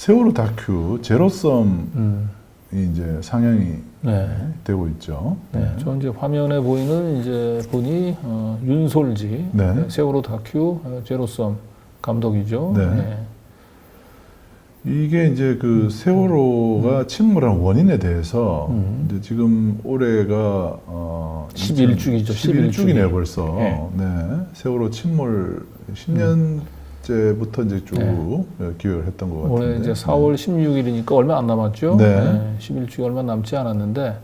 세월호 다큐 제로섬이 음. 이제 상영이 네. 되고 있죠. 네. 저 이제 화면에 보이는 이제 분이 어, 윤솔지 네. 네, 세월호 다큐 어, 제로섬 감독이죠. 네. 이게 이제 그 세월호가 침몰한 원인에 대해서 음. 이제 지금 올해가 어 11주기죠, 11주기네 벌써. 네. 네. 세월호 침몰 10년 째부터 이제 쭉 기획을 했던 것 같은데. 올해 이제 4월 16일이니까 얼마 안 남았죠. 네. 11주기 얼마 남지 않았는데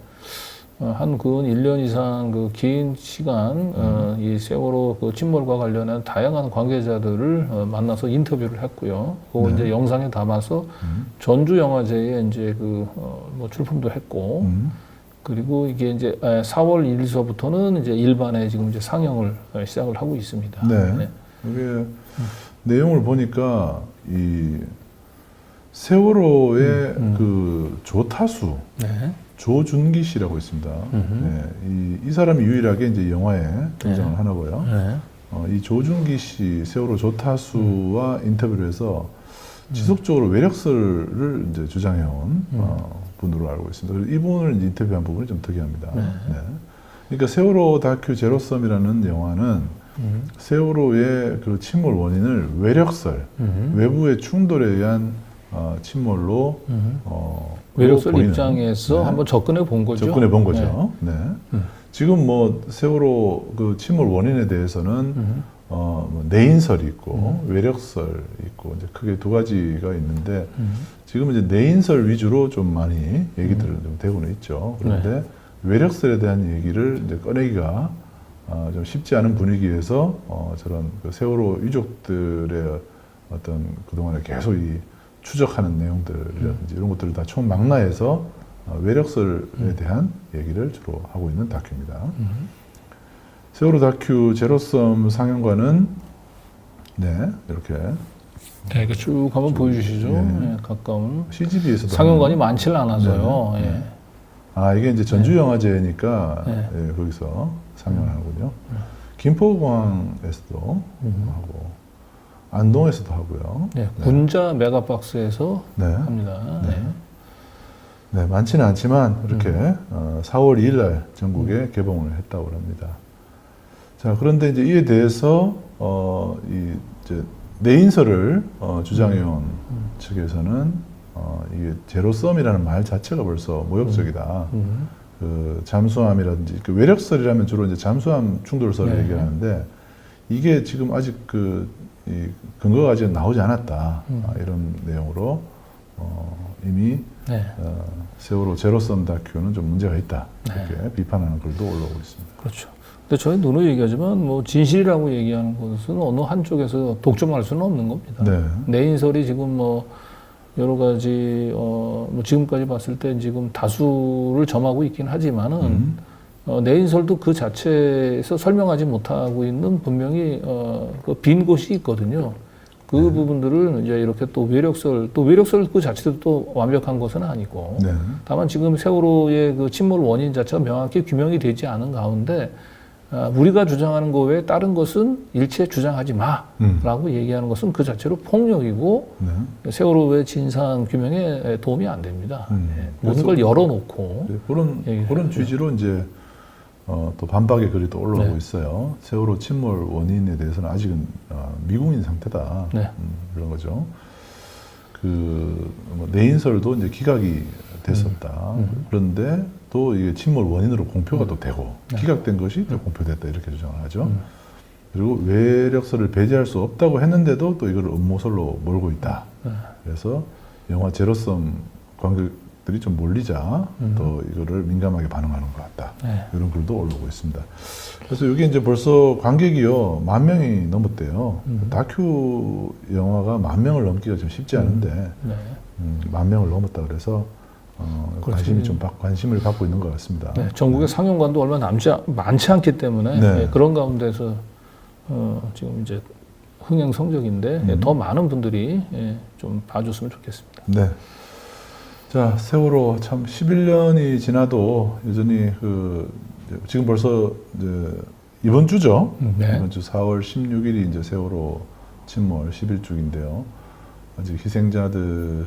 어, 한근 1년 이상 그 긴 시간 어, 이 세월호 그 침몰과 관련한 다양한 관계자들을 어, 만나서 인터뷰를 했고요. 그거 네. 이제 영상에 담아서 음. 전주 영화제에 이제 그 어, 뭐 출품도 했고 음. 그리고 이게 이제 에, 4월 1일서부터는 이제 일반에 지금 이제 상영을 어, 시작을 하고 있습니다. 네. 이게 내용을 보니까 이 세월호의 음, 그 조타수 네. 조준기 씨라고 있습니다. 네, 이, 이 사람이 유일하게 이제 영화에 등장을 네. 하나고요. 네. 어, 이 조준기 씨 세월호 조타수와 인터뷰를 해서 지속적으로 외력설을 이제 주장해온 어, 분으로 알고 있습니다. 이분을 인터뷰한 부분이 좀 특이합니다. 네. 네. 그러니까 세월호 다큐 제로섬이라는 영화는 음. 세월호의 그 침몰 원인을 외력설, 음. 외부의 충돌에 의한 어, 침몰로 음. 어, 외력설 보이는, 입장에서 네. 한번 접근해 본 거죠. 접근해 본 거죠. 네. 음. 지금 뭐 세월호 그 침몰 원인에 대해서는 음. 어, 뭐 내인설이 있고 외력설이 있고 이제 크게 두 가지가 있는데 음. 지금 이제 내인설 위주로 좀 많이 얘기들은 좀 되고는 있죠. 그런데 네. 외력설에 대한 얘기를 이제 꺼내기가 어, 좀 쉽지 않은 분위기에서 어, 저런 그 세월호 유족들의 어떤 그동안에 계속 이 추적하는 내용들이라든지 이런 것들을 다 총망라해서 어, 외력설에 대한 얘기를 주로 하고 있는 다큐입니다. 음. 세월호 다큐 제로섬 상영관은 네 이렇게 네, 이렇게 쭉 한번 보여주시죠. 예. 네, 가까운 CGV에서도 상영관이 많지는 않아서요. 네, 예. 네. 아 이게 이제 전주 영화제니까 네. 예, 거기서 상영을 하군요. 김포공항에서도 음. 하고 안동에서도 하고요. 네, 군자 메가박스에서 네. 합니다. 네. 네. 네, 많지는 않지만 이렇게 음. 어, 4월 2일 날 전국에 개봉을 했다고 합니다. 자, 그런데 이제 이에 대해서 어, 이 이제 내인설을 어, 주장해온 음. 측에서는 어, 이게 제로섬이라는 말 자체가 벌써 모욕적이다. 음. 그 잠수함이라든지 그 외력설이라면 주로 이제 잠수함 충돌설을 네. 얘기하는데 이게 지금 아직 그 이 근거가 아직 나오지 않았다 음. 아, 이런 내용으로 어, 이미 네. 어, 세월호 제로섬 다큐는 좀 문제가 있다 네. 이렇게 비판하는 글도 올라오고 있습니다. 그렇죠. 근데 저희 누누이 얘기하지만 뭐 진실이라고 얘기하는 것은 어느 한쪽에서 독점할 수는 없는 겁니다. 네, 내 인설이 지금 뭐 여러 가지 어 뭐 지금까지 봤을 때 지금 다수를 점하고 있긴 하지만은 음. 어, 내인설도 그 자체에서 설명하지 못하고 있는 분명히 어, 그빈 곳이 있거든요. 그 네. 부분들을 이제 이렇게 또 외력설, 또 외력설 그 자체도 또 완벽한 것은 아니고, 네, 다만 지금 세월호의 그 침몰 원인 자체가 명확히 규명이 되지 않은 가운데, 아, 우리가 주장하는 것 외에 다른 것은 일체 주장하지 마라고 음. 얘기하는 것은 그 자체로 폭력이고 네. 세월호의 진상 규명에 도움이 안 됩니다. 음. 예, 모든 걸 열어놓고 네, 그런 그런. 취지로 이제 어, 또 반박의 글이 또 올라오고 네. 있어요. 세월호 침몰 원인에 대해서는 아직은 어, 미궁인 상태다. 네. 음, 이런 거죠. 그 뭐 내인설도 이제 기각이 됐었다. 음. 그런데 또 이게 침몰 원인으로 공표가 또 되고 네. 기각된 것이 또 공표됐다 이렇게 주장을 하죠. 음. 그리고 외력설을 배제할 수 없다고 했는데도 또 이걸 음모설로 몰고 있다. 네. 그래서 영화 제로섬 관객들이 좀 몰리자 음. 또 이거를 민감하게 반응하는 것 같다. 네. 이런 글도 올라오고 있습니다. 그래서 이게 이제 벌써 관객이요 만 명이 넘었대요. 음. 다큐 영화가 만 명을 넘기가 좀 쉽지 않은데 네. 음, 만 명을 넘었다 그래서 어, 그렇죠. 관심이 좀 받- 관심을 갖고 있는 것 같습니다. 네, 전국의 상영관도 얼마 남지 않- 많지 않기 때문에 네. 예, 그런 가운데서 어, 지금 이제 흥행 성적인데 예, 음. 더 많은 분들이 예, 좀 봐줬으면 좋겠습니다. 네. 자, 세월호 참 11년이 지나도 여전히 그 지금 벌써 이제 이번 주죠. 네. 이번 주 4월 16일이 이제 세월호 침몰 11주기인데요. 아직 희생자들의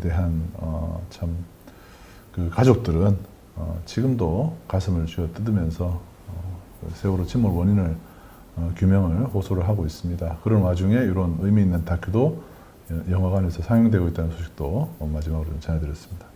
대한 어, 참그 가족들은 어, 지금도 가슴을 쥐어 뜯으면서 어, 그 세월호 침몰 원인을 어, 규명을 호소를 하고 있습니다. 그런 와중에 이런 의미 있는 다큐도 영화관에서 상영되고 있다는 소식도 어, 마지막으로 좀 전해드렸습니다.